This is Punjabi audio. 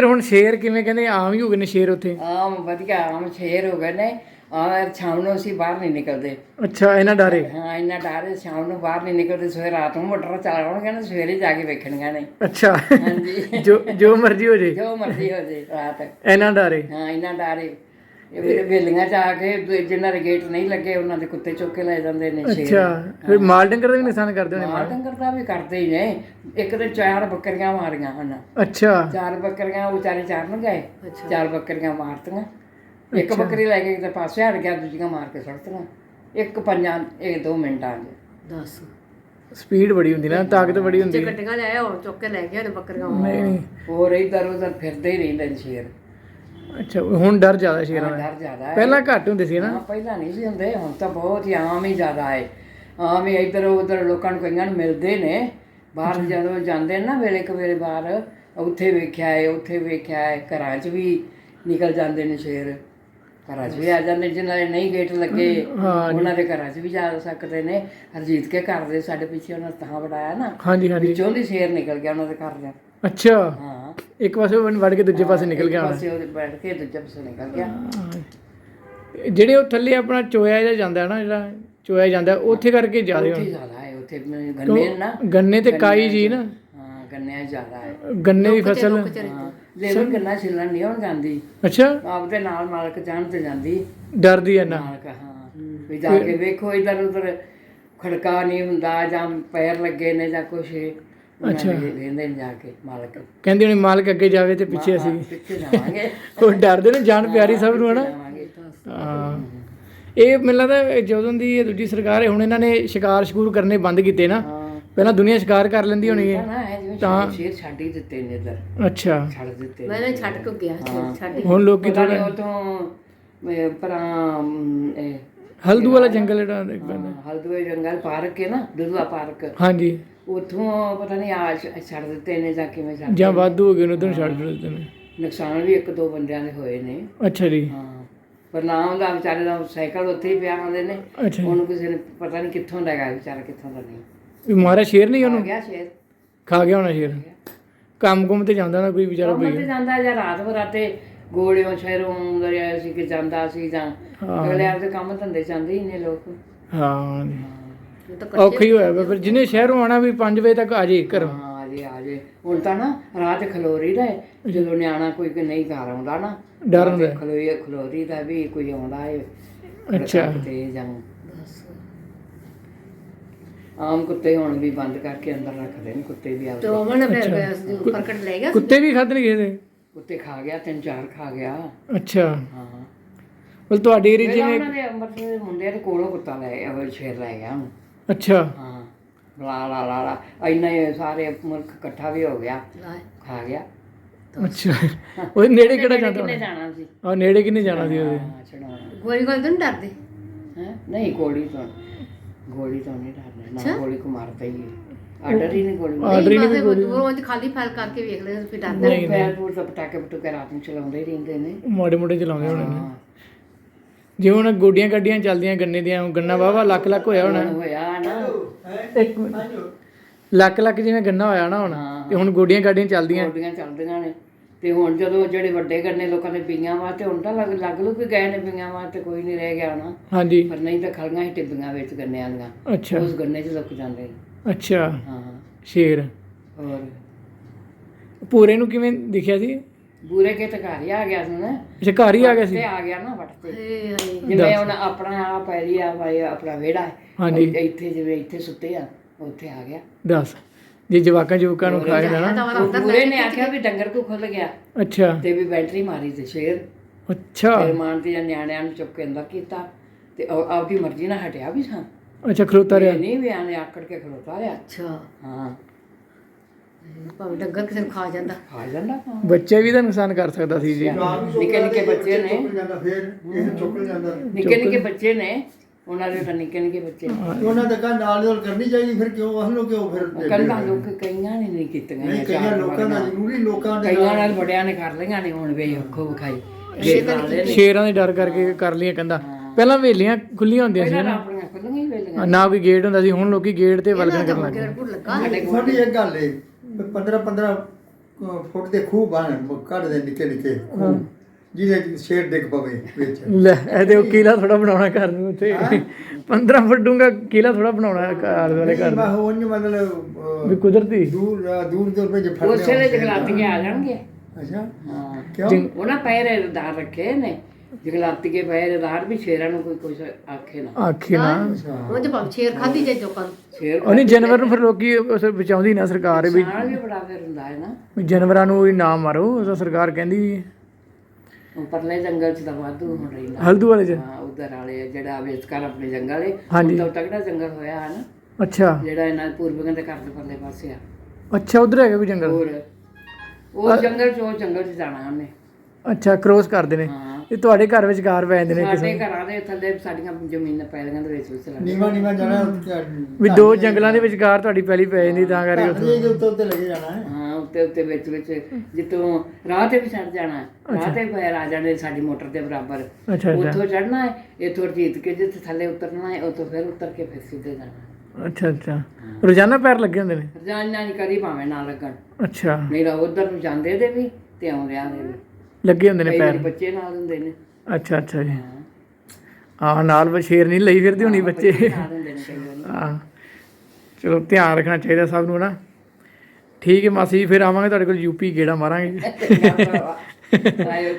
ਫਿਰ ਹੁਣ ਸ਼ੇਰ ਕਿਵੇਂ ਕਹਿੰਦੇ ਆਮ ਹੀ ਹੋ ਗਏ ਨੇ ਸ਼ੇਰ ਉੱਥੇ? ਆਮ ਵਧੀਆ ਆਮ ਸ਼ੇਰ ਹੋ ਗਏ ਨੇ। ਆ ਸ਼ਾਮ ਨੂੰ ਅਸੀਂ ਬਾਹਰ ਨਹੀਂ ਨਿਕਲਦੇ। ਅੱਛਾ ਇਹਨਾਂ ਡਾਰੇ? ਹਾਂ ਇੰਨਾ ਡਰ ਹੈ, ਸ਼ਾਮ ਨੂੰ ਬਾਹਰ ਨਹੀਂ ਨਿਕਲਦੇ। ਸਵੇਰ ਰਾਤ ਨੂੰ ਮੋਟਰ ਚਲਾਉਣਗੇ ਨਾ ਸਵੇਰੇ ਜਾ ਕੇ ਵੇਖਣਗੇ ਨੇ। ਅੱਛਾ ਹਾਂਜੀ। ਜੋ ਜੋ ਮਰਜ਼ੀ ਹੋ ਜੇ। ਜੋ ਮਰਜ਼ੀ ਹੋ ਜੇ ਰਾਤ। ਇਹਨਾਂ ਡਾਰੇ? ਹਾਂ ਇੰਨਾ ਡਰ। ਹੈ ਇਹ ਵੀ ਵੇਲੀਆਂ ਚ ਆ ਕੇ ਦੂ- ਜਿਨ੍ਹਾਂ ਦੇ ਗੇਟ ਨਹੀਂ ਲੱਗੇ ਉਹਨਾਂ ਦੇ ਕੁੱਤੇ ਚੁੱਕ ਕੇ ਲੈ ਜਾਂਦੇ ਨੇ ਸ਼ੇਰ। ਅੱਛਾ ਫਿਰ ਮਾਲ ਡੰਗਰ ਦਾ ਵੀ ਨੁਕਸਾਨ ਕਰਦੇ ਹੋਣੇ ਮਾਲ? ਡੰਗਰ ਦਾ ਵੀ ਕਰਦੇ ਹੀ ਨੇ। ਇੱਕ ਤੇ ਚਾਰ ਬੱਕਰੀਆਂ ਮਾਰੀਆਂ ਹਨ। ਅੱਛਾ। ਚਾਰ ਬੱਕਰੀਆਂ ਉਹ ਵਿਚਾਰੇ ਚਾਰਨ ਗਏ। ਚਾਰ ਬੱਕਰੀਆਂ ਮਾਰਤੀਆਂ। ਇੱਕ ਬੱਕਰੀ ਲੈ ਕੇ ਤੇ ਪਾਸੇ ਹਟ ਗਿਆ ਦੂਜੀਆਂ ਮਾਰ ਕੇ ਸੁੱਟਤੀਆਂ ਇੱਕ ਪੰਜਾਂ ਇਹ 2 ਮਿੰਟਾਂ 'ਚ। ਦੱਸ। ਸਪੀਡ ਬੜੀ ਹੁੰਦੀ ਨਾ ਤਾਕਤ ਬੜੀ ਹੁੰਦੀ। ਜੇ ਗੱਡੀਆਂ ਲੈ ਆਓ ਚੁੱਕ ਕੇ ਲੈ ਗਏ ਨੇ ਬੱਕਰੀਆਂ। ਨਹੀਂ। ਨਹੀਂ ਹੋਰ ਇੱਧਰ ਉੱਧਰ ਫਿਰਦੇ ਹੀ ਰਹਿੰਦੇ ਨੇ ਸ਼ੇਰ। ਅੱਛਾ ਹੁਣ ਡਰ ਜ਼ਿਆਦਾ ਸ਼ੇਰਾਂ ਦਾ। ਡਰ ਜ਼ਿਆਦਾ ਹੈ। ਪਹਿਲਾਂ ਘੱਟ ਹੁੰਦੇ ਸੀ ਨਾ? ਹਾਂ ਪਹਿਲਾਂ ਨਹੀਂ ਸੀ ਹੁੰਦੇ ਹੁਣ ਤਾਂ ਬਹੁਤ ਹੀ ਆਮ ਹੀ ਜ਼ਿਆਦਾ ਹੈ। ਆਮ ਹੀ ਇੱਧਰ ਉੱਧਰ ਲੋਕਾਂ ਨੂੰ ਕਈਆਂ ਨੂੰ ਮਿਲਦੇ ਨੇ। ਬਾਹਰ ਜਦੋਂ ਜਾਂਦੇ ਨੇ ਨਾ ਵੇਲੇ ਕਵੇਲੇ ਬਾਹਰ ਉੱਥੇ ਵੇਖਿਆ ਹੈ ਉੱਥੇ ਵੇਖਿਆ ਹੈ ਘਰਾਂ 'ਚ ਵੀ ਨਿਕਲ ਜਾਂਦੇ ਨੇ ਸ਼ੇਰ। ਘਰਾਂ 'ਚ ਵੀ ਆ ਜਾਂਦੇ ਜਿਨ੍ਹਾਂ ਦੇ ਨਹੀਂ ਗੇਟ ਲੱਗੇ ਉਹਨਾਂ ਦੇ ਘਰਾਂ 'ਚ ਵੀ ਜਾ ਸਕਦੇ ਨੇ। ਹਰਜੀਤ ਕੇ ਘਰ ਦੇ ਸਾਡੇ ਪਿੱਛੇ ਉਹਨਾਂ ਨੇ ਤਾਂ ਵੜਾਇਆ ਨਾ। ਹਾਂਜੀ ਹਾਂਜੀ। ਵਿੱਚੋਂ ਦੀ ਸ਼ੇਰ ਨਿਕਲ ਗਿਆ ਉਹਨਾਂ ਦੇ ਘਰ ਦਾ। ਅੱਛਾ। ਹਾਂ। ਇੱਕ ਪਾਸੇ ਵੜ ਕੇ ਦੂਜੇ ਪਾਸੇ ਨਿਕਲ ਗਿਆ ਇੱਕ ਪਾਸੇ ਉਹਦੇ ਬੈਠ ਕੇ ਦੂਜੇ ਪਾਸੇ ਨਿਕਲ ਗਿਆ। ਜਿਹੜੇ ਉਹ ਥੱਲੇ ਆਪਣਾ ਚੋਇਆ ਜਿਹਾ ਜਾਂਦਾ ਹੈ ਨਾ ਜਿਹੜਾ ਚੋਇਆ ਜਾਂਦਾ ਉੱਥੇ ਕਰਕੇ ਜ਼ਿਆਦਾ ਉੱਥੇ ਜ਼ਿਆਦਾ ਹੈ ਉੱਥੇ ਗੰਨੇ ਨਾ ਗੰਨੇ ਤੇ ਕਾਈ ਜੀ ਨਾ। ਹਾਂ ਜ਼ਿਆਦਾ ਹੈ। ਗੰਨੇ ਦੀ ਫਸਲ। ਹਾਂ। ਲੇਕਿਨ ਗੰਨਾ ਛਿੱਲਣ ਨਹੀਂ ਹੁਣ ਜਾਂਦੀ। ਅੱਛਾ। ਆਪਦੇ ਨਾਲ ਮਾਲਕ ਜਾਣ ਤੇ ਜਾਂਦੀ। ਡਰਦੀ ਐ ਨਾ। ਮਾਲਕ ਹਾਂ। ਵੀ ਜਾ ਕੇ ਵੇਖੋ ਇਧਰ ਉਧਰ ਖੜਕਾ ਨਹੀਂ ਹੁੰਦਾ ਜਾਂ ਪੈਰ ਲੱਗੇ ਨੇ ਜਾਂ ਕੁਛ। ਅੱਛਾ। ਵੇਂਦੇ ਨੇ ਜਾ ਕੇ ਮਾਲਕ। ਕਹਿੰਦੇ ਹੁਣੇ ਮਾਲਕ ਅੱਗੇ ਜਾਵੇ ਤੇ ਪਿੱਛੇ ਅਸੀਂ ਪਿੱਛੇ ਜਾਵਾਂਗੇ। ਉਹ ਡਰਦੇ ਨੇ ਜਾਨ ਪਿਆਰੀ ਸਭ ਨੂੰ ਹਨਾ? ਹਾਂ। ਇਹ ਮੈਨੂੰ ਲੱਗਦਾ ਜਦੋਂ ਦੀ ਇਹ ਦੂਜੀ ਸਰਕਾਰ ਹੈ ਹੁਣ ਇਹਨਾਂ ਨੇ ਸ਼ਿਕਾਰ ਸ਼ਕੂਰ ਕਰਨੇ ਬੰਦ ਕੀਤੇ ਨਾ। ਪਹਿਲਾਂ ਦੁਨੀਆ ਸ਼ਿਕਾਰ ਕਰ ਲੈਂਦੀ ਹੋਣੀ ਹੈ। ਜਿਵੇਂ ਸ਼ੇਰ- ਛੱਡ ਹੀ ਦਿੱਤੇ ਨੇ ਇਧਰ। ਅੱਛਾ। ਛੱਡ ਦਿੱਤੇ ਮੈਂ ਨਾ ਛੱਡ ਕੇ ਗਿਆ ਛੱਡ- ਹੁਣ ਲੋਕੀ ਪਤਾ ਨਹੀਂ ਉਤੋਂ ਪਰਾਂ ਹਲਦੂ ਵਾਲਾ ਜੰਗਲ ਜਿਹੜਾ ਦੇਖ ਪੈਂਦਾ ਹਲਦੂਏ ਜੰਗਲ ਪਾਰਕ ਹੈ ਨਾ ਦੁਧਵਾ ਪਾਰਕ। ਹਾਂਜੀ। ਉਥੋਂ ਪਤਾ ਨਹੀਂ ਆ ਛ- ਛੱਡ ਦਿੱਤੇ ਨੇ ਜਾਂ ਕਿਵੇਂ ਛੱਡ ਜਾਂ ਵਾਧੂ ਹੋ ਗਏ ਉਹਨਾਂ ਤੋਂ ਛੱਡ ਦਿੱਤੇ ਨੇ। ਨੁਕਸਾਨ ਵੀ ਇੱਕ ਦੋ ਬੰਦਿਆਂ ਦੇ ਹੋਏ ਨੇ। ਅੱਛਾ ਜੀ। ਹਾਂ। ਪਰ ਨਾ ਉਹਦਾ ਵਿਚਾਰੇ ਦਾ ਸਾਈਕਲ ਉੱਥੇ ਹੀ ਪਿਆ ਹੁੰਦੇ ਨੇ। ਅੱਛਾ ਜੀ। ਉਹਨੂੰ ਕਿਸੇ ਨੇ ਪਤਾ ਨਹੀਂ ਕਿੱਥੋਂ ਦਾ ਹੈਗਾ ਵਿਚਾਰਾ ਕਿੱਥੋਂ ਦਾ ਨਹੀਂ। ਵੀ ਮਾਰਿਆ ਸ਼ੇਰ ਨਹੀਂ ਆ ਉਹਨੂੰ ਗਿਆ ਸ਼ੇਰ। ਖਾ ਗਿਆ ਹੋਣਾ ਸ਼ੇਰ। ਕੰਮ ਕੁਮ ਤੇ ਜਾਂਦਾ ਨਾ ਕੋਈ ਵਿਚਾਰਾ ਕੰਮ ਤੇ ਜਾਂਦਾ ਜਾਂ ਰਾਤ ਬਰਾਤੇ ਗੋਲਿਓਂ ਸ਼ਹਿਰੋਂ ਦਰਿਆ ਸੀ ਕਿ ਜਾਂਦਾ ਸੀ ਜਾਂ ਅਗਲੇ ਆਪਦੇ ਕੰਮ ਧੰਦੇ ਜਾਂਦੇ ਹੀ ਨੇ ਲੋਕ। ਹਾਂ ਜੀ। ਇਹ ਤਾਂ ਔਖਾ ਹੀ ਹੋਇਆ ਵਾ, ਪਰ ਜਿਹਨੇ ਸ਼ਹਿਰੋਂ ਆਣਾ ਵੀ 5 ਵਜੇ ਤੱਕ ਆ ਜੇ ਘਰੋਂ। ਹਾਂ ਆ ਜੇ ਆ ਜੇ ਹੁਣ ਤਾਂ ਨਾ ਰਾਤ ਖਲੋਰੀ ਦਾ ਹੈ। ਜਦੋਂ ਨਿਆਣਾ ਕੋਈ ਕਿ ਨਹੀਂ ਘਰ ਆਉਂਦਾ ਨਾ ਡਰ ਹੁੰਦਾ। ਖਲੋਈ ਖਲੋਰੀ ਦਾ ਵੀ ਕੋਈ ਆਉਂਦਾ ਹੈ ਅੱਛਾ। ਤੇ ਜਾਂ ਆਮ ਕੁੱਤੇ ਹੁਣ ਵੀ ਬੰਦ ਕਰਕੇ ਅੰਦਰ ਰੱਖਦੇ ਨੇ ਕੁੱਤੇ ਵੀ ਤੇ ਆਉਂਦੇ ਉਹ ਨਾ ਫਿਰ ਪ੍ਰਕਟ ਲੈ ਗਿਆ ਕੁੱਤੇ ਵੀ ਖਾਧਣ ਗਏ ਤੇ ਕੁੱਤੇ ਖਾ ਗਿਆ ਤਿੰਨ ਚਾਰ ਖਾ ਗਿਆ। ਅੱਛਾ। ਹਾਂ। ਬਲ ਤੁਹਾਡੇ ਪਹਿਲਾਂ ਜਿਵੇਂ ਉਹਨਾਂ ਦੇ ਅੰਮ੍ਰਿਤਸਰ ਦੇ ਮੁੰਡੇ ਦੇ ਕੋਲੋਂ ਕੁੱਤਾ ਲੈ ਗਿਆ ਉਹ ਸ਼ੇਰ ਲੈ ਗਿਆ ਉਹਨੂੰ। ਅੱਛਾ। ਹਾਂ। ਲਾ ਲਾ ਲਾ ਲਾ। ਇੰਨਾ ਹੀ ਸਾਰੇ ਮੁਲਕ ਇਕੱਠਾ ਵੀ ਹੋ ਗਿਆ ਖਾ ਗਿਆ। ਅੱਛਾ। ਉਹ ਨੇੜੇ ਕਿਹੜਾ ਜਾਂਦਾ ਕਿੰਨੇ ਜਾਣਾ ਸੀ? ਆ ਨੇੜੇ ਕਿੰਨੇ ਜਾਣਾ ਸੀ ਉਹਦੇ? ਛਡਾਉਣਾ ਗੋਲੀ ਗੋਲੀ ਤੋਂ ਨੀ ਡਰਦੇ? ਹੈ? ਨਹੀਂ ਗੋਲੀ ਤੋਂ ਗੋਲੀ ਤੋਂ ਨਹੀਂ ਡਰਨਾ ਨਾ ਗੋਲੀ ਕੋ ਮਾਰਦਾ ਹੀ। ਆਰਡਰ ਹੀ ਨਹੀਂ ਗੋਲੀ ਆਰਡਰ ਹੀ ਨਹੀਂ ਨਹੀਂ ਰੋਜ਼ ਖਾਲੀ ਫਾਈਲ ਕਰਕੇ ਵੇਖ ਲੈ ਫਿਰ ਡਰਦਾ ਨਹੀਂ ਪੈਰ ਪੂਰ ਪਟਾਕੇ ਪਟੂਕੇ ਰਾਤ ਨੂੰ ਚਲਾਉਂਦੇ ਹੀ ਰਹਿੰਦੇ ਨੇ। ਮਾੜੇ ਮੋਟੇ ਚਲਾਉਂਦੇ ਹੋਣੇ ਨੇ। ਹਾਂ ਜੇ ਹੁਣ ਗੋਡੀਆਂ ਗੱਡੀਆਂ ਚੱਲਦੀਆਂ ਗੰਨੇ ਦੀਆਂ ਗੰਨਾ ਵਾਵਾ ਲੱਖ ਲੱਖ ਹੋਇਆ ਹੋਣਾ। ਹੋਇਆ ਨਾ। ਇੱਕ ਮਿੰਟ। ਲੱਖ ਲੱਖ ਜਿਵੇਂ ਗੰਨਾ ਹੋਇਆ ਨਾ ਹੁਣ ਤੇ ਹੁਣ ਗੋਡੀਆਂ ਗੱਡੀਆਂ ਚੱਲਦੀਆਂ। ਗੋਡੀਆਂ ਚੱਲਦੀਆਂ ਨੇ। ਤੇ ਹੁਣ ਜਦੋਂ ਜਿਹੜੇ ਵੱਡੇ ਗੰਨੇ ਲੋਕਾਂ ਦੇ ਪੀਆਂ ਵਾਸਤੇ ਹੁਣ ਤਾਂ ਲੱਗ ਲੱਗ ਲੁੱਗ ਗਏ ਨੇ ਪੀਆਂ ਵਾਸਤੇ ਕੋਈ ਨਹੀਂ ਰਹਿ ਗਿਆ ਨਾ। ਹਾਂਜੀ। ਪਰ ਨਹੀਂ ਤਾਂ ਖਲੀਆਂ ਹੀ ਟਿੱਬੀਆਂ ਵਿੱਚ ਗੰਨਿਆਂ ਦੀਆਂ। ਅੱਛਾ। ਉਸ ਗੰਨੇ 'ਚ ਲੁੱਕ ਜਾਂਦੇ ਨੇ। ਅੱਛਾ। ਹਾਂ। ਸ਼ੇਰ। ਹੋਰ? ਪੂਰੇ ਨੂੰ ਕਿਵੇਂ ਦਿਖਿਆ ਸੀ? ਬੂਰੇ ਕੇ ਤੇ ਘਰ ਹੀ ਆ ਗਿਆ ਸੀ ਨਾ। ਅੱਛਾ ਘਰ ਹੀ ਆ ਗਿਆ ਸੀ? ਤੇ ਆ ਗਿਆ ਨਾ ਵੱਟ ਤੇ। ਏ ਹਾਏ। ਜਿਵੇਂ ਹੁਣ ਆਪਣਾ ਆ ਪੈਰੀ ਆ ਭਾਈ ਆਪਣਾ ਵਿਹੜਾ ਹੈ। ਹਾਂਜੀ। ਇੱਥੇ ਜਿਵੇਂ ਇੱਥੇ ਸੁੱਤੇ ਆ ਉੱਥੇ ਆ ਗਿਆ। ਦੱਸ। ਜੇ ਜਵਾਕਾਂ ਜਵਾਕਾਂ ਨੂੰ ਖਾ ਵਾਲਾ ਉਹ ਪੂਰੇ ਨੇ ਆਖਿਆ ਵੀ ਡੰਗਰ ਕੋ ਖੁੱਲ ਗਿਆ। ਅੱਛਾ। ਤੇ ਵੀ ਬੈਟਰੀ ਮਾਰੀ ਤੇ ਸ਼ੇਰ। ਅੱਛਾ। ਫਿਰ ਮਾਨ ਤੇ ਨਿਆਣਿਆਂ ਨੂੰ ਚੁੱਕ ਕੇ ਅੰਦਰ ਕੀਤਾ। ਤੇ ਉਹ ਆਪਦੀ ਮਰਜ਼ੀ ਨਾਲ ਹਟਿਆ ਵੀ ਸਾਂ। ਅੱਛਾ ਖਲੋਤਾ ਰਿਹਾ। ਨਹੀਂ ਵੀ ਆਨੇ ਆਕੜ ਕੇ ਖਲੋਤਾ ਰਿਹਾ। ਅੱਛਾ। ਹਾਂ। ਭਾਵੇਂ ਡੰਗਰ ਕਿਸੇ ਨੂੰ ਖਾ ਜਾਂਦਾ। ਖਾ ਜਾਂਦਾ। ਹਾਂ। ਬੱਚੇ ਵੀ ਤਾਂ ਨੁਕਸਾਨ ਕਰ ਸਕਦਾ ਸੀ ਜੀ। ਨਿੱਕੇ ਨਿੱਕੇ ਬੱਚੇ ਨੇ। ਜਾਂਦਾ ਫਿਰ ਇਹ ਚੁੱਕ ਜਾਂਦਾ ਨਿੱਕੇ ਨਿੱਕੇ ਬੱਚੇ ਨੇ। ਉਹਨਾਂ ਦੇ ਤਾਂ ਨਿੱਕੇ ਨਿੱਕੇ ਬੱਚੇ ਨੇ। ਉਹਨਾਂ ਦੇ ਕੰਨ ਨਾਲ ਨਾਲ ਕਰਨੀ ਚਾਹੀਦੀ ਫਿਰ ਕਿਉਂ ਲੋਕ ਕਿਉਂ ਫਿਰ ਕੰਨਾਂ ਲੋਕ ਕਈਆਂ ਨੇ ਨਹੀਂ ਕੀਤੀਆਂ ਨਹੀਂ ਨੇ ਕਈਆਂ ਲੋਕਾਂ ਦਾ ਜ਼ਰੂਰੀ ਲੋਕਾਂ ਦੇ ਕਈਆਂ ਨਾਲ। ਬੜਿਆਂ ਨੇ ਕਰ ਲਈਆਂ ਨੇ ਹੁਣ ਵੇ ਅੱਖੋਂ ਵਿਖਾਈ। ਨੇ। ਸ਼ੇਰਾਂ ਦੇ ਡਰ ਕਰਕੇ ਕਰ ਲਈਆਂ ਕੰਦਾ ਪਹਿਲਾਂ ਵੇਲੀਆਂ ਖੁੱਲੀਆਂ ਹੁੰਦੀਆਂ ਸੀ ਪਹਿਲਾਂ ਆਪਣੀਆਂ ਖੁੱਲੀਆਂ ਹੀ ਵੇਲੀਆਂ ਨਾ ਕੋਈ ਗੇਟ ਹੁੰਦਾ ਸੀ ਹੁਣ ਲੋਕੀ ਗੇਟ ਤੇ ਵਲਗਣ ਕਰਨ ਲੱਗ ਗਏ। ਲੱਗਾ ਸਾਡੀ ਇੱਕ ਗੱਲ ਏ 15 15 ਅਹ ਫੁੱਟ ਦੇ ਖੂਹ ਬਣ ਕੱਢ ਦੇ ਨਿੱਕੇ ਨਿੱਕੇ ਖੂਹ, ਜਿਹਦੇ ਸ਼ੇਰ ਡਿੱਗ ਪਵੇ ਵਿੱਚ। ਲੈ ਇਹਦੇ ਉਹ ਕਿਲਾ ਥੋੜਾ ਬਣਾਉਣਾ ਘਰ ਨੂੰ ਉੱਥੇ। 15 ਫੁੱਟ ਡੂੰਘਾ ਕਿਲਾ ਥੋੜਾ ਬਣਾਉਣਾ ਘਰ ਵਾਲੇ ਘਰ ਮੈਂ ਨੂੰ ਉਹ ਮਤਲਬ ਵੀ ਕੁਦਰਤੀ। ਦੂਰ ਦੂਰ ਦੂਰ ਪੇ ਜੇ ਫੜ ਉਸੇ ਵੇਲੇ ਜਗਲਾਤੀਏ ਆ। ਜਾਣਗੇ। ਅੱਛਾ। ਹਾਂ। ਕਿਉਂ? ਉਹਨਾਂ ਪਹਿਰੇਦਾਰ ਰੱਖੇ ਨੇ ਜਗਲਾਤੀਏ ਪਹਿਰੇਦਾਰ ਵੀ ਸ਼ੇਰਾਂ ਨੂੰ ਕੋਈ ਕੁਝ ਆਖੇ ਨਾ। ਆਖੇ ਨਾ। ਉਹ ਜੇ ਭਾਵੇਂ ਸ਼ੇਰ ਖਾਦੀ ਜਾਏ ਲੋਕਾਂ ਨੂੰ। ਸ਼ੇਰ ਉਹਨੇ ਜਾਨਵਰ ਨੂੰ ਫਿਰ ਲੋਕੀ ਉਸ ਬਚਾਉਂਦੀ ਨਾ ਸਰਕਾਰ ਵੀ। ਨਾਲ ਵੀ ਬੜਾ ਫਿਰ ਹੁੰਦਾ ਹੈ ਨਾ। ਵੀ ਜਾਨਵਰਾਂ ਨੂੰ ਵੀ ਨਾ ਮਾਰੋ ਉਹ ਤਾਂ ਸਰਕਾਰ ਕਹਿੰਦੀ ਉਹ ਪਰਲੇ ਜੰਗਲ ਚ ਤਾਂ ਵਾਧੂ ਹੁਣ ਰਹਿੰਦਾ। ਹਲਦੂ ਵਾਲੇ ਚ? ਹਾਂ ਉਧਰ ਵਾਲੇ ਜਿਹੜਾ ਵਿਚਕਾਰ ਆਪਣੇ ਜੰਗਲ ਹੈ ਹਾਂਜੀ। ਹੁਣ ਤਾਂ ਤਗੜਾ ਜੰਗਲ ਹੋਇਆ ਹੈ ਨਾ। ਅੱਛਾ। ਜਿਹੜਾ ਇਹਨਾਂ ਪੂਰਵੀਆਂ ਦੇ ਘਰ ਦੇ ਪਰਲੇ ਪਾਸੇ ਆ। ਅੱਛਾ ਉਧਰ ਹੈਗਾ ਕੋਈ ਜੰਗਲ? ਹੋਰ। ਉਹ ਜੰਗਲ ਚ ਉਹ ਜੰਗਲ ਚ ਜਾਣਾ ਉਹਨੇ। ਅੱਛਾ ਕ੍ਰੋਸ ਕਰਦੇ ਨੇ। ਹਾਂ ਇਹ ਤੁਹਾਡੇ ਘਰ ਵਿੱਚ ਘਰ ਪੈ ਜਾਂਦੇ ਨੇ ਸਾਡੇ ਘਰਾਂ ਦੇ ਥੱਲੇ ਸਾਡੀਆਂ ਜ਼ਮੀਨਾਂ ਪੈਲੀਆਂ ਦੇ ਵਿੱਚ ਵਿੱਚ ਲੱਗ ਨੀਵਾ ਨੀਵਾ ਜਾਣਾ ਵੀ ਦੋ ਜੰਗਲਾਂ ਦੇ ਵਿਚਕਾਰ ਤੁਹਾਡੀ ਪਹਿਲੀ ਪੈ ਜਾਂਦੀ ਤਾਂ ਕਰਕੇ ਉੱਥੇ। ਦੇ ਉੱਤੇ ਉੱਤੇ ਲੱਗੇ ਜਾਣਾ ਹੈ। ਹਾਂ ਉੱਤੇ ਉੱਤੇ ਵਿੱਚ ਵਿੱਚ ਜਿੱਤੋਂ ਰਾਹ ਤੇ ਵੀ ਚੜ ਜਾਣਾ ਰਾਹ ਤੇ ਪੈਰ ਆ ਜਾਣੇ ਸਾਡੀ ਮੋਟਰ ਦੇ ਬਰਾਬਰ। ਉੱਥੋਂ ਚੜਨਾ ਹੈ ਇੱਥੋਂ ਜੀਤ ਕੇ ਜਿੱਥੇ ਥੱਲੇ ਉਤਰਨਾ ਹੈ ਉੱਥੋਂ ਫਿਰ ਉਤਰ ਕੇ ਫਿਰ ਸਿੱਧੇ ਜਾਣਾ। ਅੱਛਾ ਅੱਛਾ। ਰੋਜ਼ਾਨਾ ਪੈਰ ਲੱਗੇ ਹੁੰਦੇ ਨੇ? ਰਜਾਨਾ ਨਹੀਂ ਕਦੀ ਭਾਵੇਂ ਨਾ ਲੱਗਣ। ਅੱਛਾ। ਤਾਂ ਉਧਰ ਨੂੰ ਜਾਂਦੇ ਦੇ ਵੀ ਤੇ ਆਉਂਦਿਆਂ ਦੇ ਵੀ। ਲੱਗੇ ਹੁੰਦੇ ਨੇ ਕਈ ਪੈਰ। ਬੱਚੇ ਨਾਲ ਹੁੰਦੇ ਨੇ। ਅੱਛਾ ਅੱਛਾ ਜੀ। ਹਾਂ। ਨਾਲ ਬਸ਼ੇਰ ਨਹੀਂ ਲਈ ਫਿਰਦੀ ਹੋਣੀ ਬੱਚੇ। ਨਾਲ ਹੁੰਦੇ ਨੇ ਕਈ ਵਾਰੀ। ਹਾਂ। ਚਲੋ ਧਿਆਨ ਰੱਖਣਾ ਚਾਹੀਦਾ ਸਭ ਨੂੰ ਨਾ। ਠੀਕ ਹੈ ਮਾਸੀ ਜੀ ਫਿਰ ਆਵਾਂਗੇ ਤੁਹਾਡੇ ਕੋਲ ਯੂਪੀ ਗੇੜਾ ਮਾਰਾਂਗੇ। ਆਇਓ।